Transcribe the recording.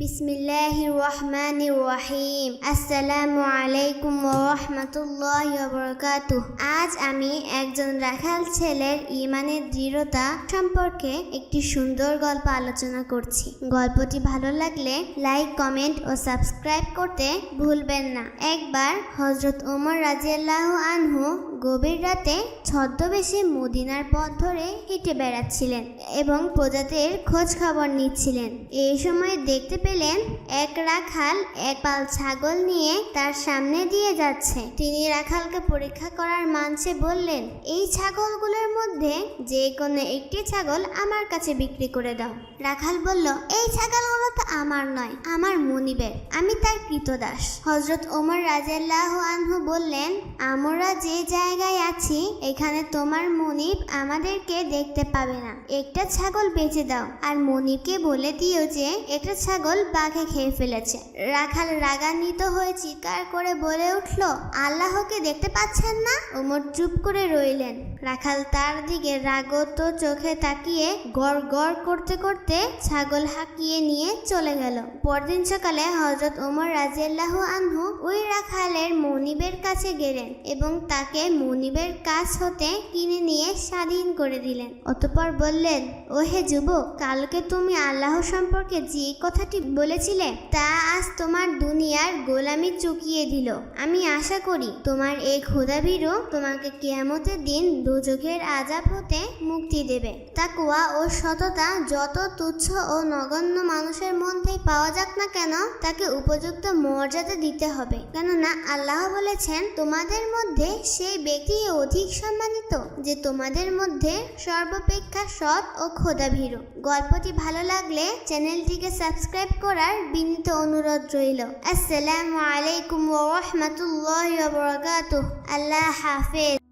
বিসমিল্লাহির রহমানির রহিম আসসালামু আলাইকুম ওরহমতুল্লাহ বরকাতুহ আজ আমি একজন রাখাল ছেলের ইমানের দৃঢ়তা সম্পর্কে একটি সুন্দর গল্প আলোচনা করছি। গল্পটি ভালো লাগলে লাইক, কমেন্ট ও সাবস্ক্রাইব করতে ভুলবেন না। একবার হজরত ওমর রাজিয়াল্লাহ আনহু গভীর রাতে ছদ্মবেশে মদিনার পথ ধরে হেঁটে বেড়াচ্ছিলেন এবং প্রজাদের খোঁজ খবর নিচ্ছিলেন। এই সময় দেখতে পেলেন এক রাখাল, এক পাল ছাগল নিয়ে তার সামনে দিয়ে যাচ্ছে। তিনি রাখালকে পরীক্ষা করার মানসে বললেন, এই ছাগলগুলোর মধ্যে যে কোনো একটি ছাগল আমার কাছে বিক্রি করে দাও। রাখাল বলল, এই ছাগলগুলো তো আমার নয়, আমার মনিবের। আমি তার কৃতদাস। হজরত ওমর রাজিয়াল্লাহ আনহু বললেন, আমরা যে জায়গায় আছি, এখানে তোমার মনিব আমাদেরকে দেখতে পাবে না। একটা ছাগল বেঁচে দাও। আর মনিবকে বলে দিও যে, একটা ছাগল বাঘে খেয়ে ফেলেছে। রাখাল রাগান্বিত হয়ে চিৎকার করে বলে উঠল, আল্লাহকে দেখতে পাচ্ছেন না? ওমর চুপ করে রইলেন। রাখাল তার দিকে রাগত চোখে তাকিয়ে গড় গড় করতে করতে ছাগল হাঁকিয়ে নিয়ে চলে গেল। পরদিন সকালে হজরত ওমর রাজিয়াল্লাহ আনহু ওই রাখালের মনিবের কাছে গেলেন এবং তাকে মনিবের কাছ হতে কিনে নিয়ে স্বাধীন করে দিলেন। অতপর বললেন ও হে যুবক, কালকে তুমি আল্লাহ সম্পর্কে যে কথাটি বলেছিলে, তা আজ তোমার দুনিয়ার গোলামি চুকিয়ে দিল। আমি আশা করি তোমার এই ক্ষুধাভীরও তোমাকে কেয়ামতের দিন দুযোগের আজাব হতে মুক্তি দেবে। তাকুয়া ও সততা যত তুচ্ছ ও নগণ্য মানুষের মধ্যে পাওয়া যাক না কেন, তাকে উপযুক্ত মর্যাদা দিতে হবে। কেননা আল্লাহ বলেছেন, তোমাদের মধ্যে সেই ব্যক্তি অধিক সম্মানিত যে তোমাদের মধ্যে সর্বাপেক্ষা সৎ ও ক্ষোধাভীরু। গল্পটি ভালো লাগলে চ্যানেলটিকে সাবস্ক্রাইব করার বিনীত অনুরোধ রইল। আসসালামু আলাইকুম ওরহমতুল্লাহ আল্লাহ হাফেজ।